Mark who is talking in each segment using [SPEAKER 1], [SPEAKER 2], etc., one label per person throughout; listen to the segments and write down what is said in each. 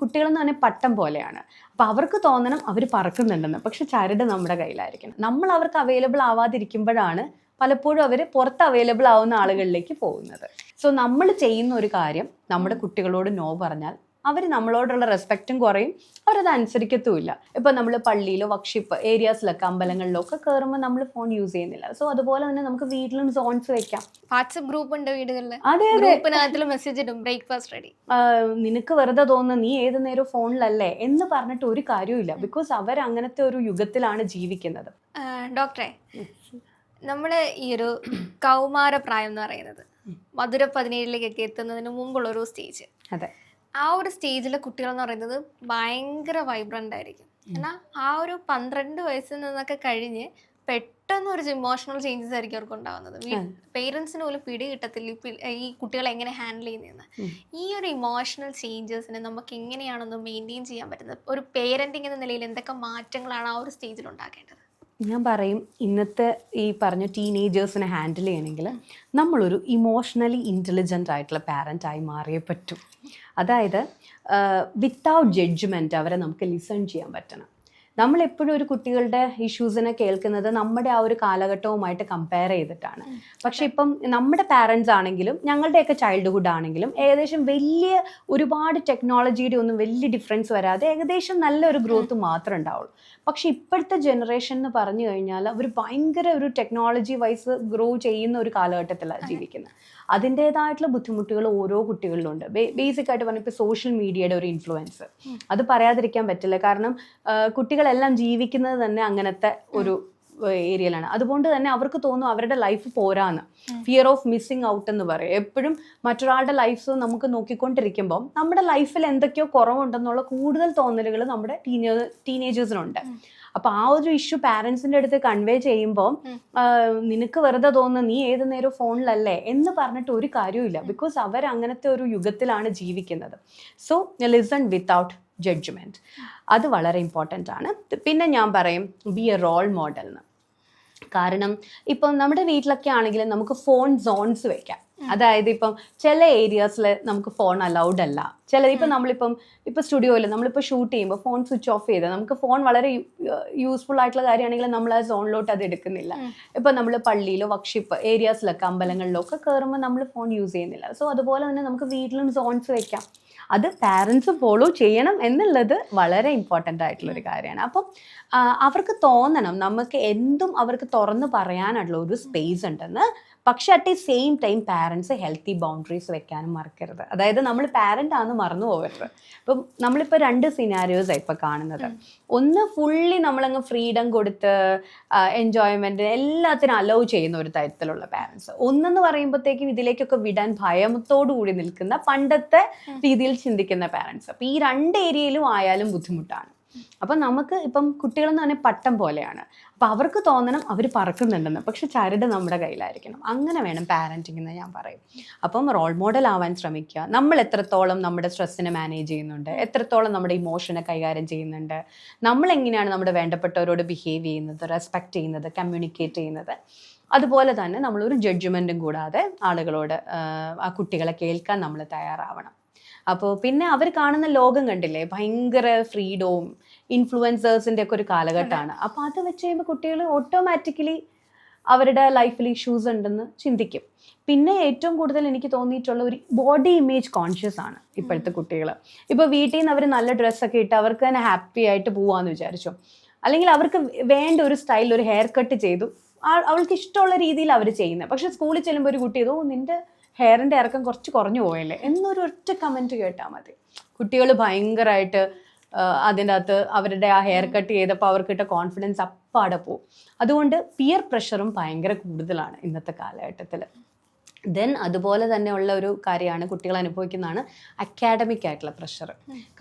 [SPEAKER 1] കുട്ടികളെന്ന് പറഞ്ഞാൽ പട്ടം പോലെയാണ്. അപ്പോൾ അവർക്ക് തോന്നണം അവർ പറക്കുന്നുണ്ടെന്ന്. പക്ഷെ ചരട് നമ്മുടെ കയ്യിലായിരിക്കണം. നമ്മൾ അവർക്ക് അവൈലബിൾ ആവാതിരിക്കുമ്പോഴാണ് പലപ്പോഴും അവർ പുറത്ത് അവൈലബിൾ ആവുന്ന ആളുകളിലേക്ക് പോകുന്നത്. സോ നമ്മൾ ചെയ്യുന്ന ഒരു കാര്യം നമ്മുടെ കുട്ടികളോട് നോ പറഞ്ഞാൽ അവർ നമ്മളോടുള്ള റെസ്പെക്റ്റും കുറയും. അവരത് അനുസരിക്കത്തുമില്ല. ഇപ്പം നമ്മൾ പള്ളിയിലോ വക്ഷിപ്പ് ഏരിയാസിലൊക്കെ അമ്പലങ്ങളിലോ ഒക്കെ കയറുമ്പോൾ നമ്മൾ ഫോൺ യൂസ് ചെയ്യുന്നില്ല. സോ അതുപോലെ തന്നെ നമുക്ക് വീട്ടിലും സോൺസ് വെക്കാം.
[SPEAKER 2] വാട്സപ്പ് ഗ്രൂപ്പ് ഉണ്ട് വീടുകളിൽ
[SPEAKER 1] അതെ അതെ.
[SPEAKER 2] മെസ്സേജ് ഇടും. ബ്രേക്ക്ഫാസ്റ്റ് റെഡി
[SPEAKER 1] നിനക്ക് വെറുതെ തോന്നുന്നു നീ ഏത് നേരവും ഫോണിലല്ലേ എന്ന് പറഞ്ഞിട്ട് ഒരു കാര്യമില്ല ബിക്കോസ് അവർ അങ്ങനത്തെ ഒരു യുഗത്തിലാണ് ജീവിക്കുന്നത്.
[SPEAKER 2] ഡോക്ടറെ നമ്മളെ ഈ ഒരു കൗമാര പ്രായം എന്ന് പറയുന്നത്. മധുര പതിനേഴിലേക്കൊക്കെ എത്തുന്നതിന് മുമ്പുള്ള ഒരു സ്റ്റേജ്
[SPEAKER 1] അതെ.
[SPEAKER 2] ആ ഒരു സ്റ്റേജിലെ കുട്ടികൾ എന്ന് പറയുന്നത് ഭയങ്കര വൈബ്രന്റ് ആയിരിക്കും. എന്നാൽ ആ ഒരു പന്ത്രണ്ട് വയസ്സിൽ നിന്നൊക്കെ കഴിഞ്ഞ് പെട്ടെന്ന് ഒരു ഇമോഷണൽ ചേഞ്ചസ് ആയിരിക്കും അവർക്ക് ഉണ്ടാകുന്നത്. പേരൻസിന് പോലും പിടി കിട്ടത്തില്ല ഈ കുട്ടികൾ കുട്ടികളെ എങ്ങനെ ഹാൻഡിൽ ചെയ്യുന്നതെന്ന്. ഈ ഒരു ഇമോഷണൽ ചേഞ്ചസിനെ നമുക്ക് എങ്ങനെയാണൊന്ന് മെയിന്റെയിൻ ചെയ്യാൻ പറ്റുന്നത്? ഒരു പേരന്റിങ് എന്ന നിലയിൽ എന്തൊക്കെ മാറ്റങ്ങളാണ് ആ ഒരു സ്റ്റേജിൽ ഉണ്ടാക്കേണ്ടത്
[SPEAKER 1] ഞാൻ പറയും ഇന്നത്തെ ഈ പറഞ്ഞ ടീനേജേഴ്സിനെ ഹാൻഡിൽ ചെയ്യണമെങ്കിൽ നമ്മളൊരു ഇമോഷണലി ഇന്റലിജന്റ് ആയിട്ടുള്ള പാരന്റ് ആയി മാറിയേ പറ്റൂ. അതായത് വിത്തൗട്ട് ജഡ്ജ്മെന്റ് അവരെ നമുക്ക് ലിസൺ ചെയ്യാൻ പറ്റണം. നമ്മളെപ്പോഴും ഒരു കുട്ടികളുടെ ഇഷ്യൂസിനെ കേൾക്കുന്നത് നമ്മുടെ ആ ഒരു കാലഘട്ടവുമായിട്ട് കമ്പയർ ചെയ്തിട്ടാണ്. പക്ഷെ ഇപ്പം നമ്മുടെ പാരൻസ് ആണെങ്കിലും ഞങ്ങളുടെയൊക്കെ ചൈൽഡ്ഹുഡ് ആണെങ്കിലും ഏകദേശം വലിയ ഒരുപാട് ടെക്നോളജിയുടെ ഒന്നും വലിയ ഡിഫറൻസ് വരാതെ ഏകദേശം നല്ലൊരു ഗ്രോത്ത് മാത്രമേ ഉണ്ടാവുള്ളൂ. പക്ഷെ ഇപ്പോഴത്തെ ജനറേഷൻ എന്ന് പറഞ്ഞു കഴിഞ്ഞാൽ അവർ ഭയങ്കര ഒരു ടെക്നോളജി വൈസ് ഗ്രോ ചെയ്യുന്ന ഒരു കാലഘട്ടത്തിലാണ് ജീവിക്കുന്നത്. അതിന്റെതായിട്ടുള്ള ബുദ്ധിമുട്ടുകൾ ഓരോ കുട്ടികളിലുണ്ട്. ബേസിക് ആയിട്ട് പറഞ്ഞാൽ ഇപ്പോൾ സോഷ്യൽ മീഡിയയുടെ ഒരു ഇൻഫ്ലുവൻസ് അത് പറയാതിരിക്കാൻ പറ്റില്ല. കാരണം കുട്ടികളെല്ലാം ജീവിക്കുന്നത് തന്നെ അങ്ങനത്തെ ഒരു ഏരിയയിലാണ്. അതുകൊണ്ട് തന്നെ അവർക്ക് തോന്നും അവരുടെ ലൈഫ് പോരാന്ന്. ഫിയർ ഓഫ് മിസ്സിങ് ഔട്ട് എന്ന് പറയും. എപ്പോഴും മറ്റൊരാളുടെ ലൈഫ് നമുക്ക് നോക്കിക്കൊണ്ടിരിക്കുമ്പോൾ നമ്മുടെ ലൈഫിൽ എന്തൊക്കെയോ കുറവുണ്ടെന്നുള്ള കൂടുതൽ തോന്നലുകൾ നമ്മുടെ ടീനേ ടീനേജേഴ്സിനുണ്ട് അപ്പൊ ആ ഒരു ഇഷ്യൂ പാരന്റ്സിന്റെ അടുത്ത് കൺവേ ചെയ്യുമ്പോൾ നിനക്ക് വെറുതെ തോന്നുന്നു നീ ഏത് നേരം ഫോണിലല്ലേ എന്ന് പറഞ്ഞിട്ട് ഒരു കാര്യമില്ല ബിക്കോസ് അവർ അങ്ങനത്തെ ഒരു യുഗത്തിലാണ് ജീവിക്കുന്നത്. സോ ലിസൺ വിത്തൗട്ട് ജഡ്ജ്മെന്റ് അത് വളരെ ഇമ്പോർട്ടന്റ് ആണ്. പിന്നെ ഞാൻ പറയും ബി എ റോൾ മോഡൽ എന്ന് കാരണം ഇപ്പം നമ്മുടെ വീട്ടിലൊക്കെ ആണെങ്കിൽ നമുക്ക് ഫോൺ സോൺസ് വെക്കാം. അതായത് ഇപ്പം ചില ഏരിയാസിൽ നമുക്ക് ഫോൺ അലൗഡ് അല്ല. ചില ഇപ്പം നമ്മളിപ്പം ഇപ്പം സ്റ്റുഡിയോയിൽ നമ്മളിപ്പോൾ ഷൂട്ട് ചെയ്യുമ്പോൾ ഫോൺ സ്വിച്ച് ഓഫ് ചെയ്ത് നമുക്ക് ഫോൺ വളരെ യൂസ്ഫുൾ ആയിട്ടുള്ള കാര്യമാണെങ്കിൽ നമ്മൾ ആ സോണിലോട്ട് അത് എടുക്കുന്നില്ല. ഇപ്പം നമ്മൾ പള്ളിയിലോ വക്ഷിപ്പ് ഏരിയാസിലൊക്കെ അമ്പലങ്ങളിലോ ഒക്കെ കയറുമ്പോൾ നമ്മൾ ഫോൺ യൂസ് ചെയ്യുന്നില്ല. സോ അതുപോലെ തന്നെ നമുക്ക് വീട്ടിലും സോൺസ് വെക്കാം. അത് പാരൻസ് ഫോളോ ചെയ്യണം എന്നുള്ളത് വളരെ ഇമ്പോർട്ടന്റ് ആയിട്ടുള്ളൊരു കാര്യമാണ്. അപ്പം അവർക്ക് തോന്നണം. നമുക്ക് എന്തും അവർക്ക് തുറന്ന് പറയാനുള്ള ഒരു സ്പേസ് ഉണ്ടെന്ന് പക്ഷെ at the same time parents healthy boundaries വെക്കാനും മറക്കരുത്. അതായത് നമ്മൾ പാരന്റ് ആണെന്ന് മറന്നു പോകരുത്. ഇപ്പം നമ്മളിപ്പോൾ രണ്ട് സിനാരിയോസാണ് ഇപ്പോൾ കാണുന്നത്. ഒന്ന് ഫുള്ളി നമ്മളങ്ങ് ഫ്രീഡം കൊടുത്ത് എൻജോയ്മെന്റ് എല്ലാത്തിനും അലൗ ചെയ്യുന്ന ഒരു തരത്തിലുള്ള പാരൻസ് ഒന്നെന്ന് പറയുമ്പോഴത്തേക്കും ഇതിലേക്കൊക്കെ വിടാൻ ഭയമത്തോടു കൂടി നിൽക്കുന്ന പണ്ടത്തെ രീതിയിൽ ചിന്തിക്കുന്ന പാരൻസ് അപ്പം ഈ രണ്ട് ഏരിയയിലും ആയാലും ബുദ്ധിമുട്ടാണ്. അപ്പം നമുക്ക് ഇപ്പം കുട്ടികളെന്ന് പറഞ്ഞാൽ പട്ടം പോലെയാണ്. അപ്പം അവർക്ക് തോന്നണം അവർ പറക്കുന്നുണ്ടെന്ന്. പക്ഷെ ചരട് നമ്മുടെ കയ്യിലായിരിക്കണം. അങ്ങനെ വേണം പാരന്റിംഗ് എന്ന് ഞാൻ പറയും. അപ്പം റോൾ മോഡൽ ആവാൻ ശ്രമിക്കുക. നമ്മൾ എത്രത്തോളം നമ്മുടെ സ്ട്രെസ്സിനെ മാനേജ് ചെയ്യുന്നുണ്ട്? എത്രത്തോളം നമ്മുടെ ഇമോഷനെ കൈകാര്യം ചെയ്യുന്നുണ്ട്? നമ്മൾ എങ്ങനെയാണ് നമ്മുടെ വേണ്ടപ്പെട്ടവരോട് ബിഹേവ് ചെയ്യുന്നത് റെസ്പെക്റ്റ് ചെയ്യുന്നത് കമ്മ്യൂണിക്കേറ്റ് ചെയ്യുന്നത്? അതുപോലെ തന്നെ നമ്മളൊരു ജഡ്ജ്മെന്റും കൂടാതെ ആളുകളോട് ആ കുട്ടികളെ കേൾക്കാൻ നമ്മൾ തയ്യാറാവണം. അപ്പോൾ പിന്നെ അവർ കാണുന്ന ലോകം കണ്ടില്ലേ? ഭയങ്കര ഫ്രീഡവും ഇൻഫ്ലുവൻസേഴ്സിന്റെ ഒക്കെ ഒരു കാലഘട്ടമാണ്. അപ്പോൾ അത് വെച്ച് കഴിയുമ്പോൾ കുട്ടികൾ ഓട്ടോമാറ്റിക്കലി അവരുടെ ലൈഫിൽ ഇഷ്യൂസ് ഉണ്ടെന്ന് ചിന്തിക്കും. പിന്നെ ഏറ്റവും കൂടുതൽ എനിക്ക് തോന്നിയിട്ടുള്ള ഒരു ബോഡി ഇമേജ് കോൺഷ്യസ് ആണ് ഇപ്പോഴത്തെ കുട്ടികൾ ഇപ്പോൾ വീട്ടിൽ നിന്ന് അവർ നല്ല ഡ്രസ്സൊക്കെ ഇട്ട് അവർക്ക് തന്നെ ഹാപ്പി ആയിട്ട് പോവാന്ന് വിചാരിച്ചു. അല്ലെങ്കിൽ അവർക്ക് വേണ്ട ഒരു സ്റ്റൈലിൽ ഒരു ഹെയർ കട്ട് ചെയ്തു. അവൾക്ക് ഇഷ്ടമുള്ള രീതിയിൽ അവർ ചെയ്യുന്നത് പക്ഷെ സ്കൂളിൽ ചെല്ലുമ്പോൾ ഒരു കുട്ടി ഓ നിന്റെ ഹെയറിന്റെ ഇറക്കം കുറച്ച് കുറഞ്ഞു പോയല്ലേ? എന്നൊരു ഒറ്റ കമന്റ് കേട്ടാൽ മതി. കുട്ടികൾ ഭയങ്കരമായിട്ട് അതിന്റെ അകത്ത് അവരുടെ ആ ഹെയർ കട്ട് ചെയ്തപ്പോൾ അവർക്കിട്ട കോൺഫിഡൻസ് അപ്പാടെ പോവും. അതുകൊണ്ട് പിയർ പ്രഷറും ഭയങ്കര കൂടുതലാണ് ഇന്നത്തെ കാലഘട്ടത്തിൽ ദെൻ അതുപോലെ തന്നെയുള്ള ഒരു കാര്യമാണ് കുട്ടികൾ അനുഭവിക്കുന്നതാണ് അക്കാഡമിക് ആയിട്ടുള്ള പ്രഷർ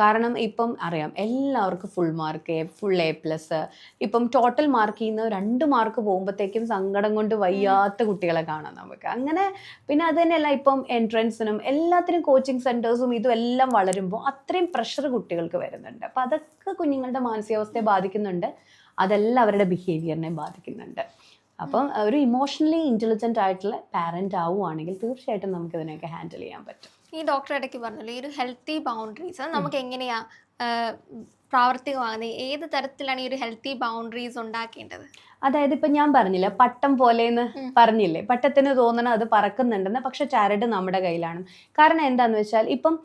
[SPEAKER 1] കാരണം ഇപ്പം അറിയാം എല്ലാവർക്കും full mark full A plus ഇപ്പം ടോട്ടൽ മാർക്ക് ചെയ്യുന്ന രണ്ട് മാർക്ക് പോകുമ്പോഴത്തേക്കും സങ്കടം കൊണ്ട് വയ്യാത്ത കുട്ടികളെ കാണാം നമുക്ക്. അങ്ങനെ പിന്നെ അത് തന്നെയല്ല ഇപ്പം എൻട്രൻസിനും എല്ലാത്തിനും കോച്ചിങ് സെന്റേഴ്സും ഇതും എല്ലാം വളരുമ്പോൾ അത്രയും പ്രഷർ കുട്ടികൾക്ക് വരുന്നുണ്ട്. അപ്പം അതൊക്കെ കുഞ്ഞുങ്ങളുടെ മാനസികാവസ്ഥയെ ബാധിക്കുന്നുണ്ട്. അതെല്ലാം അവരുടെ ബിഹേവിയറിനെ ബാധിക്കുന്നുണ്ട്. അപ്പം ഒരു ഇമോഷണലി ഇന്റലിജന്റ് ആയിട്ടുള്ള പാരന്റ് ആവുകയാണെങ്കിൽ തീർച്ചയായിട്ടും നമുക്ക് ഇതിനെയൊക്കെ ഹാൻഡിൽ ചെയ്യാൻ പറ്റും.
[SPEAKER 2] ഈ ഡോക്ടർ ഇടയ്ക്ക് പറഞ്ഞല്ലോ ഈ ഒരു ഹെൽത്തി ബൗണ്ടറീസ് നമുക്ക് എങ്ങനെയാ പ്രാവർത്തികമാകുന്നത്. ഏത് തരത്തിലാണ് ഈ ഒരു ഹെൽത്തി ബൗണ്ടറീസ് ഉണ്ടാക്കേണ്ടത്?
[SPEAKER 1] അതായത് ഇപ്പൊ ഞാൻ പറഞ്ഞില്ല പട്ടം പോലെന്ന്
[SPEAKER 2] എന്ന്
[SPEAKER 1] പറഞ്ഞില്ലേ? പട്ടത്തിന് തോന്നണം അത് പറക്കുന്നുണ്ടെന്ന് പക്ഷെ ചാരട് നമ്മുടെ കയ്യിലാണ്. കാരണം എന്താന്ന് വെച്ചാൽ ഇപ്പം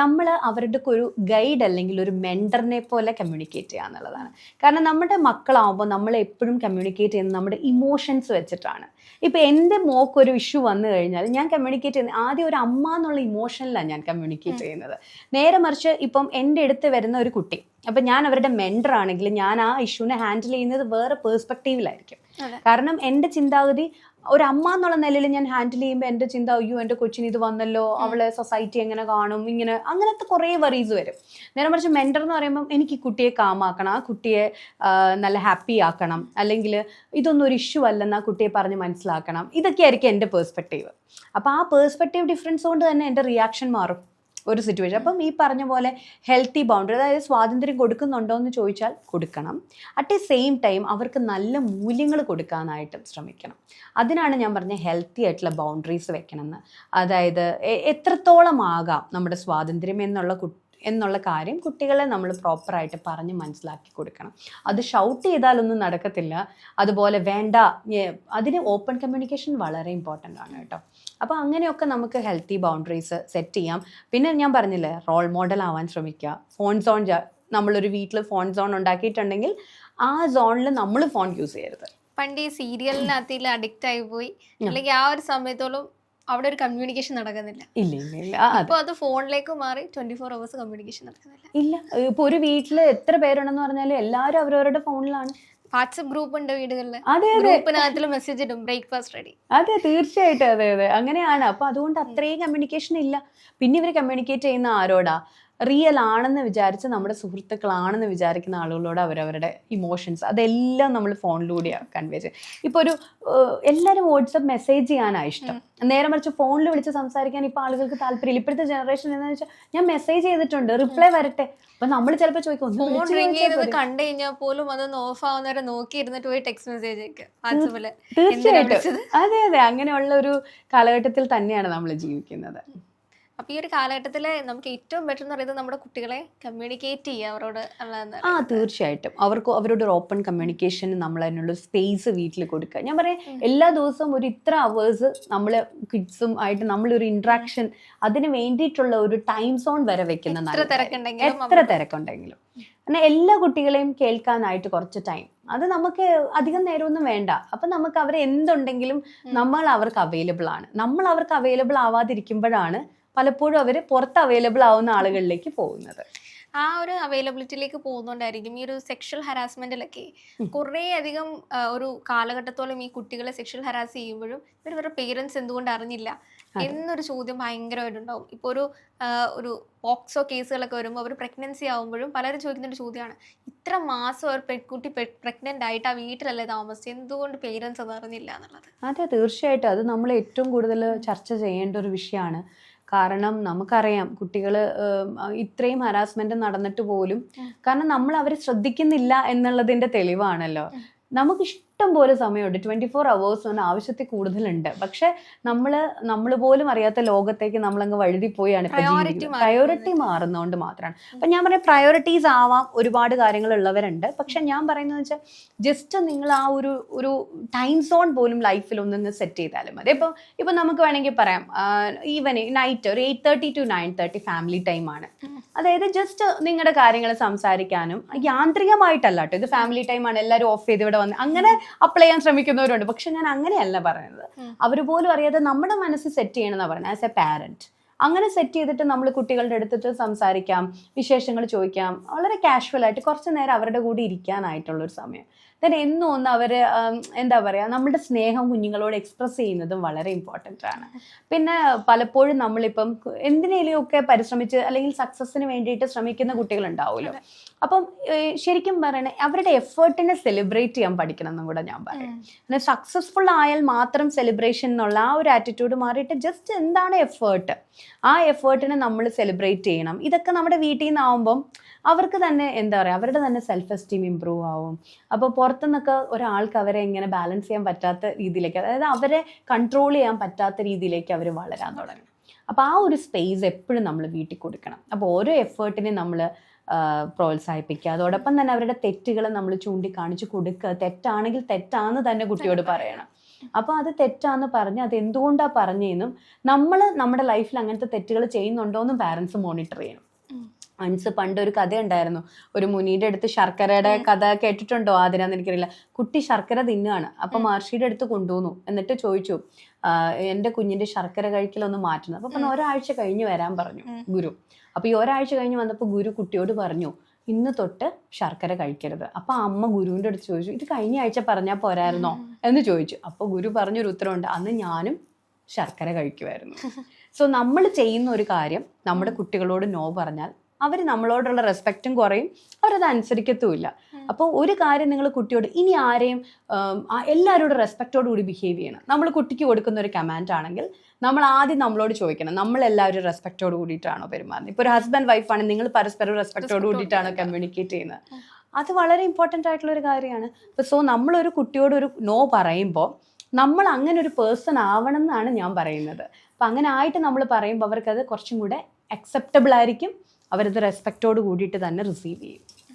[SPEAKER 1] നമ്മൾ അവരുടെ ഒരു ഗൈഡ് അല്ലെങ്കിൽ ഒരു മെന്ററിനെ പോലെ കമ്മ്യൂണിക്കേറ്റ് ചെയ്യുക എന്നുള്ളതാണ്. കാരണം നമ്മുടെ മക്കളാവുമ്പോൾ നമ്മൾ എപ്പോഴും കമ്മ്യൂണിക്കേറ്റ് ചെയ്യുന്നത് നമ്മുടെ ഇമോഷൻസ് വെച്ചിട്ടാണ്. ഇപ്പം എന്റെ മോക്ക് ഒരു ഇഷ്യൂ വന്നു കഴിഞ്ഞാൽ ഞാൻ കമ്മ്യൂണിക്കേറ്റ് ചെയ്യുന്നത് ആദ്യം ഒരു അമ്മ എന്നുള്ള ഇമോഷനിലാണ് ഞാൻ കമ്മ്യൂണിക്കേറ്റ് ചെയ്യുന്നത്. നേരെ മറിച്ച് ഇപ്പം എന്റെ അടുത്ത് വരുന്ന ഒരു കുട്ടി. അപ്പം ഞാൻ അവരുടെ മെൻഡർ ആണെങ്കിൽ ഞാൻ ആ ഇഷ്യൂനെ ഹാൻഡിൽ ചെയ്യുന്നത് വേറെ പേഴ്സ്പെക്റ്റീവിലായിരിക്കും. കാരണം എന്റെ ചിന്താഗതി ഒരു അമ്മ എന്നുള്ള നിലയിൽ ഞാൻ ഹാൻഡിൽ ചെയ്യുമ്പോൾ എന്റെ ചിന്ത അയ്യോ എന്റെ കൊച്ചിന് ഇത് വന്നല്ലോ. അവളെ സൊസൈറ്റി എങ്ങനെ കാണും? ഇങ്ങനെ അങ്ങനത്തെ കുറേ വറീസ് വരും. നേരെ മറിച്ച് മെന്റർ എന്ന് പറയുമ്പം എനിക്ക് ഈ കുട്ടിയെ കാമാക്കണം ആ കുട്ടിയെ നല്ല ഹാപ്പി ആക്കണം. അല്ലെങ്കിൽ ഇതൊന്നും ഒരു ഇഷ്യൂ അല്ലെന്ന് ആ കുട്ടിയെ പറഞ്ഞ് മനസ്സിലാക്കണം. ഇതൊക്കെ ആയിരിക്കും എന്റെ പേഴ്സ്പെക്റ്റീവ് അപ്പോൾ ആ പേഴ്സ്പെക്റ്റീവ് ഡിഫറൻസ് കൊണ്ട് തന്നെ എന്റെ റിയാക്ഷൻ മാറും. ഒരു സിറ്റുവേഷൻ അപ്പം ഈ പറഞ്ഞ പോലെ ഹെൽത്തി ബൗണ്ടറി അതായത് സ്വാതന്ത്ര്യം കൊടുക്കുന്നുണ്ടോ എന്ന് ചോദിച്ചാൽ കൊടുക്കണം. അറ്റ് എ സെയിം ടൈം അവർക്ക് നല്ല മൂല്യങ്ങൾ കൊടുക്കാനായിട്ടും ശ്രമിക്കണം. അതിനാണ് ഞാൻ പറഞ്ഞ ഹെൽത്തി ആയിട്ടുള്ള ബൗണ്ടറീസ് വെക്കണമെന്ന്. അതായത് എത്രത്തോളം ആകാം നമ്മുടെ സ്വാതന്ത്ര്യം എന്നുള്ള കു എന്നുള്ള കാര്യം കുട്ടികളെ നമ്മൾ പ്രോപ്പറായിട്ട് പറഞ്ഞ് മനസ്സിലാക്കി കൊടുക്കണം. അത് ഷൗട്ട് ചെയ്താലൊന്നും നടക്കത്തില്ല. അതുപോലെ വേണ്ട അതിന് ഓപ്പൺ കമ്മ്യൂണിക്കേഷൻ വളരെ ഇമ്പോർട്ടന്റ് ആണ് കേട്ടോ. അപ്പോൾ അങ്ങനെയൊക്കെ നമുക്ക് ഹെൽത്തി ബൗണ്ടറീസ് സെറ്റ് ചെയ്യാം. പിന്നെ ഞാൻ പറഞ്ഞില്ലേ റോൾ മോഡൽ ആവാൻ ശ്രമിക്കുക. ഫോൺ സോൺ നമ്മളൊരു വീട്ടിൽ ഫോൺ സോൺ ഉണ്ടാക്കിയിട്ടുണ്ടെങ്കിൽ ആ സോണിൽ നമ്മൾ ഫോൺ യൂസ് ചെയ്യരുത്.
[SPEAKER 2] പണ്ട് ഈ സീരിയലിനകത്തിൽ അഡിക്റ്റ് ആയി പോയി. അല്ലെങ്കിൽ ആ ഒരു സമയത്തോളം അവിടെ ഒരു കമ്മ്യൂണിക്കേഷൻ നടക്കുന്നില്ല.
[SPEAKER 1] ഇല്ല ഇല്ല ഇല്ല. ആ, അതെ
[SPEAKER 2] ഇപ്പൊ അത് ഫോണിലേക്ക് മാറി ട്വന്റി ഫോർ അവേഴ്സ് കമ്മ്യൂണിക്കേഷൻ നടക്കുന്നില്ല.
[SPEAKER 1] ഇല്ല. ഇപ്പൊ ഒരു വീട്ടിൽ എത്ര പേരുണ്ടെന്ന് പറഞ്ഞാൽ എല്ലാവരും അവരവരുടെ ഫോണിലാണ്.
[SPEAKER 2] വാട്സപ്പ് ഗ്രൂപ്പ് ഉണ്ട് വീടുകളിൽ
[SPEAKER 1] അതെ അതെ.
[SPEAKER 2] ഗ്രൂപ്പിനകത്തിൽ മെസ്സേജ് ഇടും ബ്രേക്ക്ഫാസ്റ്റ് റെഡി
[SPEAKER 1] അതെ തീർച്ചയായിട്ടും. അതെ അതെ. അങ്ങനെയാണ്. അപ്പൊ അതുകൊണ്ട് അത്രയും കമ്മ്യൂണിക്കേഷൻ ഇല്ല. പിന്നെ ഇവർ കമ്മ്യൂണിക്കേറ്റ് ചെയ്യുന്ന ആരോടാ? റിയൽ ആണെന്ന് വിചാരിച്ച് നമ്മുടെ സുഹൃത്തുക്കളാണെന്ന് വിചാരിക്കുന്ന ആളുകളോട് അവരവരുടെ ഇമോഷൻസ് അതെല്ലാം നമ്മൾ ഫോണിലൂടെയാണ് കൺവേ ചെയ്യുക ഇപ്പോൾ ഒരു എല്ലാവരും വാട്സപ്പ് മെസ്സേജ് ചെയ്യാനാണ് ഇഷ്ടം. നേരെ മറിച്ച് ഫോണിൽ വിളിച്ച് സംസാരിക്കാൻ ഇപ്പോൾ ആളുകൾക്ക് താല്പര്യമില്ല. ഇപ്പോഴത്തെ ജനറേഷൻ എന്താണെന്ന് വെച്ചാൽ ഞാൻ മെസ്സേജ് ചെയ്തിട്ടുണ്ട് റിപ്ലൈ വരട്ടെ. അപ്പം നമ്മൾ ചിലപ്പോൾ ചോദിക്കും
[SPEAKER 2] ഫോൺ ചെയ്തത് കണ്ടു കഴിഞ്ഞാൽ പോലും അത് ഓഫ് ആവുന്നവരെ നോക്കി ഇരുന്നിട്ട് പോയി ടെക്സ്റ്റ് മെസ്സേജ്
[SPEAKER 1] തീർച്ചയായിട്ടും. അതെ അതെ. അങ്ങനെയുള്ള ഒരു കാലഘട്ടത്തിൽ തന്നെയാണ് നമ്മൾ ജീവിക്കുന്നത്.
[SPEAKER 2] അപ്പൊ ഈ ഒരു കാലഘട്ടത്തിൽ നമുക്ക് ഏറ്റവും ബെറ്റർ എന്ന് പറയുന്നത് നമ്മുടെ കുട്ടികളെ കമ്മ്യൂണിക്കേറ്റ് ചെയ്യുക അവരോട്
[SPEAKER 1] ആ തീർച്ചയായിട്ടും. അവർക്ക് അവരോട് ഒരു ഓപ്പൺ കമ്മ്യൂണിക്കേഷൻ നമ്മൾ അതിനുള്ള സ്പേസ് വീട്ടിൽ കൊടുക്കുക. ഞാൻ പറയാം എല്ലാ ദിവസവും ഒരു ഇത്ര അവേഴ്സ് നമ്മൾ കിഡ്സും ആയിട്ട് നമ്മളൊരു ഇന്ററാക്ഷൻ അതിന് വേണ്ടിയിട്ടുള്ള ഒരു ടൈം സോൺ വരെ വെക്കുന്ന
[SPEAKER 2] എത്ര. തിരക്കുണ്ടെങ്കിലും
[SPEAKER 1] കാരണം എല്ലാ കുട്ടികളെയും കേൾക്കാനായിട്ട് കുറച്ച് ടൈം അത് നമുക്ക് അധികം നേരമൊന്നും വേണ്ട. അപ്പൊ നമുക്ക് അവർ എന്തുണ്ടെങ്കിലും നമ്മൾ അവർക്ക് അവൈലബിൾ ആണ്. നമ്മൾ അവർക്ക് അവൈലബിൾ ആവാതിരിക്കുമ്പോഴാണ് പലപ്പോഴും അവർ പുറത്ത് അവൈലബിൾ ആവുന്ന ആളുകളിലേക്ക് പോകുന്നത്.
[SPEAKER 2] ആ ഒരു അവൈലബിലിറ്റിയിലേക്ക് പോകുന്നതുകൊണ്ടായിരിക്കും ഈ ഒരു സെക്ഷൽ ഹരാസ്മെന്റിലൊക്കെ കുറേ അധികം ഒരു കാലഘട്ടത്തോളം ഈ കുട്ടികളെ സെക്ഷൽ ഹരാസ് ചെയ്യുമ്പോഴും ഇവർ ഇവരുടെ പേരൻസ് എന്തുകൊണ്ട് അറിഞ്ഞില്ല എന്നൊരു ചോദ്യം ഭയങ്കരമായിട്ടുണ്ടാവും. ഇപ്പോൾ ഒരു ഒരു പോക്സോ കേസുകളൊക്കെ വരുമ്പോൾ അവർ പ്രഗ്നൻസി ആവുമ്പോഴും പലരും ചോദിക്കുന്ന ഒരു ചോദ്യമാണ് ഇത്ര മാസം ഒരു പെൺകുട്ടി പ്രഗ്നന്റ് ആയിട്ട് ആ വീട്ടിലല്ലേ താമസിച്ചത്? എന്തുകൊണ്ട് പേരൻസ് അത് അറിഞ്ഞില്ല എന്നുള്ളത്?
[SPEAKER 1] അതെ തീർച്ചയായിട്ടും. അത് നമ്മൾ ഏറ്റവും കൂടുതൽ ചർച്ച ചെയ്യേണ്ട ഒരു വിഷയമാണ് കാരണം നമുക്കറിയാം കുട്ടികൾ ഇത്രയും ഹരാസ്മെന്റ് നടന്നിട്ട് പോലും കാരണം നമ്മൾ അവരെ ശ്രദ്ധിക്കുന്നില്ല എന്നുള്ളതിന്റെ തെളിവാണല്ലോ. നമുക്ക് ഇഷ്ടം പോലെ സമയമുണ്ട്. ട്വന്റി ഫോർ അവേഴ്സ് ഒന്ന് ആവശ്യത്തിൽ കൂടുതലുണ്ട്. പക്ഷെ നമ്മൾ നമ്മൾ പോലും അറിയാത്ത ലോകത്തേക്ക് നമ്മളങ്ങ്
[SPEAKER 2] വഴുതി പോയാണ്.
[SPEAKER 1] പ്രയോറിറ്റി മാറുന്നതുകൊണ്ട് മാത്രമാണ് അപ്പൊ ഞാൻ പറയാം പ്രയോറിറ്റീസ് ആവാം. ഒരുപാട് കാര്യങ്ങൾ ഉള്ളവരുണ്ട് പക്ഷെ ഞാൻ പറയുന്നത് വെച്ചാൽ ജസ്റ്റ് നിങ്ങൾ ആ ഒരു ഒരു ടൈം സോൺ പോലും ലൈഫിൽ ഒന്നൊന്ന് സെറ്റ് ചെയ്താലും മതി. ഇപ്പൊ ഇപ്പൊ നമുക്ക് വേണമെങ്കിൽ പറയാം ഈവനിങ് നൈറ്റ് ഒരു eight thirty to nine thirty family ടൈമാണ് അതായത് ജസ്റ്റ് നിങ്ങളുടെ കാര്യങ്ങൾ സംസാരിക്കാനും യാന്ത്രികമായിട്ടല്ല കേട്ടോ ഇത് ഫാമിലി ടൈമാണ് എല്ലാവരും ഓഫ് ചെയ്ത് ഇവിടെ വന്ന്. അങ്ങനെ അപ്ലൈ ചെയ്യാൻ ശ്രമിക്കുന്നവരുണ്ട്. പക്ഷെ ഞാൻ അങ്ങനെയല്ല പറയുന്നത്. അവർ പോലും അറിയാതെ നമ്മുടെ മനസ്സ് സെറ്റ് ചെയ്യണമെന്നാണ് പറയുന്നത്. ആസ് എ പാരന്റ് അങ്ങനെ സെറ്റ് ചെയ്തിട്ട് നമ്മൾ കുട്ടികളുടെ അടുത്തിട്ട് സംസാരിക്കാം വിശേഷങ്ങൾ ചോദിക്കാം. വളരെ കാഷ്വൽ ആയിട്ട് കുറച്ച് നേരം അവരുടെ കൂടെ ഇരിക്കാനായിട്ടുള്ള ഒരു സമയം. ദൻ എന്നും ഒന്ന് അവർ എന്താ പറയുക നമ്മുടെ സ്നേഹം കുഞ്ഞുങ്ങളോട് എക്സ്പ്രസ് ചെയ്യുന്നതും വളരെ ഇമ്പോർട്ടന്റ് ആണ്. പിന്നെ പലപ്പോഴും നമ്മളിപ്പം എന്തിനേലും ഒക്കെ പരിശ്രമിച്ച് അല്ലെങ്കിൽ സക്സസ്സിന് വേണ്ടിയിട്ട് ശ്രമിക്കുന്ന കുട്ടികളുണ്ടാവുമല്ലോ. അപ്പം ശരിക്കും പറയണേ അവരുടെ എഫേർട്ടിനെ സെലിബ്രേറ്റ് ചെയ്യാൻ പഠിക്കണം എന്നും കൂടെ ഞാൻ പറയും. സക്സസ്ഫുൾ ആയാൽ മാത്രം സെലിബ്രേഷൻ എന്നുള്ള ആ ഒരു ആറ്റിറ്റ്യൂഡ് മാറിയിട്ട് ജസ്റ്റ് എന്താണ് എഫേർട്ട് ആ എഫേർട്ടിനെ നമ്മൾ സെലിബ്രേറ്റ് ചെയ്യണം. ഇതൊക്കെ നമ്മുടെ വീട്ടിൽ നിന്നാവുമ്പം അവർക്ക് തന്നെ എന്താ പറയുക അവരുടെ തന്നെ സെൽഫ് എസ്റ്റീം ഇമ്പ്രൂവ് ആവും. അപ്പോൾ പുറത്തുനിന്നൊക്കെ ഒരാൾക്ക് അവരെ ഇങ്ങനെ ബാലൻസ് ചെയ്യാൻ പറ്റാത്ത രീതിയിലേക്ക് അതായത് അവരെ കൺട്രോൾ ചെയ്യാൻ പറ്റാത്ത രീതിയിലേക്ക് അവർ വളരാൻ തുടങ്ങും. അപ്പോൾ ആ ഒരു സ്പേസ് എപ്പോഴും നമ്മൾ വീട്ടിൽ കൊടുക്കണം. അപ്പോൾ ഓരോ എഫേർട്ടിനെ നമ്മൾ പ്രോത്സാഹിപ്പിക്കുക. അതോടൊപ്പം തന്നെ അവരുടെ തെറ്റുകൾ നമ്മൾ ചൂണ്ടിക്കാണിച്ച് കൊടുക്കുക. തെറ്റാണെങ്കിൽ തെറ്റാന്ന് തന്നെ കുട്ടിയോട് പറയണം. അപ്പോൾ അത് തെറ്റാന്ന് പറഞ്ഞ് അത് എന്തുകൊണ്ടാണ് പറഞ്ഞതെന്നും നമ്മൾ നമ്മുടെ ലൈഫിൽ അങ്ങനത്തെ തെറ്റുകൾ ചെയ്യുന്നുണ്ടോ എന്നും പാരൻസ് മോണിറ്റർ ചെയ്യണം. അൻസ് പണ്ട് ഒരു കഥ ഉണ്ടായിരുന്നു ഒരു മുനിയുടെ അടുത്ത് ശർക്കരയുടെ കഥ കേട്ടിട്ടുണ്ടോ അതിനാന്ന് എനിക്കറിയില്ല. കുട്ടി ശർക്കര തിന്നുകയാണ് അപ്പൊ മഹർഷിയുടെ അടുത്ത് കൊണ്ടുവന്നു. എന്നിട്ട് ചോദിച്ചു "ആ, എന്റെ കുഞ്ഞിന്റെ ശർക്കര കഴിക്കലൊന്ന് മാറ്റണം. അപ്പൊ ഒരാഴ്ച കഴിഞ്ഞു വരാൻ പറഞ്ഞു ഗുരു. അപ്പൊ ഈ ഒരാഴ്ച കഴിഞ്ഞ് വന്നപ്പോൾ ഗുരു കുട്ടിയോട് പറഞ്ഞു ഇന്ന് തൊട്ട് ശർക്കര കഴിക്കരുത്. അപ്പൊ അമ്മ ഗുരുവിന്റെ അടുത്ത് ചോദിച്ചു ഇത് കഴിഞ്ഞ ആഴ്ച പറഞ്ഞാൽ പോരായിരുന്നോ? എന്ന് ചോദിച്ചു. അപ്പൊ ഗുരു പറഞ്ഞൊരു ഉത്തരവുണ്ട് അന്ന് ഞാനും ശർക്കര കഴിക്കുമായിരുന്നു സോ നമ്മൾ ചെയ്യുന്ന ഒരു കാര്യം നമ്മുടെ കുട്ടികളോട് നോ പറഞ്ഞാൽ അവർ നമ്മളോടുള്ള റെസ്പെക്റ്റും കുറയും അവരത് അനുസരിക്കത്തുമില്ല. അപ്പോൾ ഒരു കാര്യം നിങ്ങൾ കുട്ടിയോട് ഇനി ആരെയും എല്ലാവരോടും റെസ്പെക്റ്റോടുകൂടി ബിഹേവ് ചെയ്യണം. നമ്മൾ കുട്ടിക്ക് കൊടുക്കുന്ന ഒരു കമാൻഡ് ആണെങ്കിൽ നമ്മൾ ആദ്യം നമ്മളോട് ചോദിക്കണം. നമ്മൾ എല്ലാവരും റെസ്പെക്റ്റോട് കൂടിയിട്ടാണോ പെരുമാറുന്നത്? ഇപ്പോൾ ഒരു ഹസ്ബൻഡ് വൈഫാണ് നിങ്ങൾ പരസ്പരം റെസ്പെക്റ്റോട് കൂടിയിട്ടാണോ കമ്മ്യൂണിക്കേറ്റ് ചെയ്യുന്നത്? അത് വളരെ ഇമ്പോർട്ടന്റ് ആയിട്ടുള്ള ഒരു കാര്യമാണ്. ഇപ്പോൾ സോ നമ്മളൊരു കുട്ടിയോട് ഒരു നോ പറയുമ്പോൾ നമ്മൾ അങ്ങനെ ഒരു പേഴ്സൺ ആവണം എന്നാണ് ഞാൻ പറയുന്നത്. അപ്പം അങ്ങനെ ആയിട്ട് നമ്മൾ പറയുമ്പോൾ അവർക്കത് കുറച്ചും കൂടെ അക്സെപ്റ്റബിൾ ആയിരിക്കും. അവരത് റെസ്പെക്റ്റോട് കൂടിയിട്ട് തന്നെ റിസീവ് ചെയ്യും.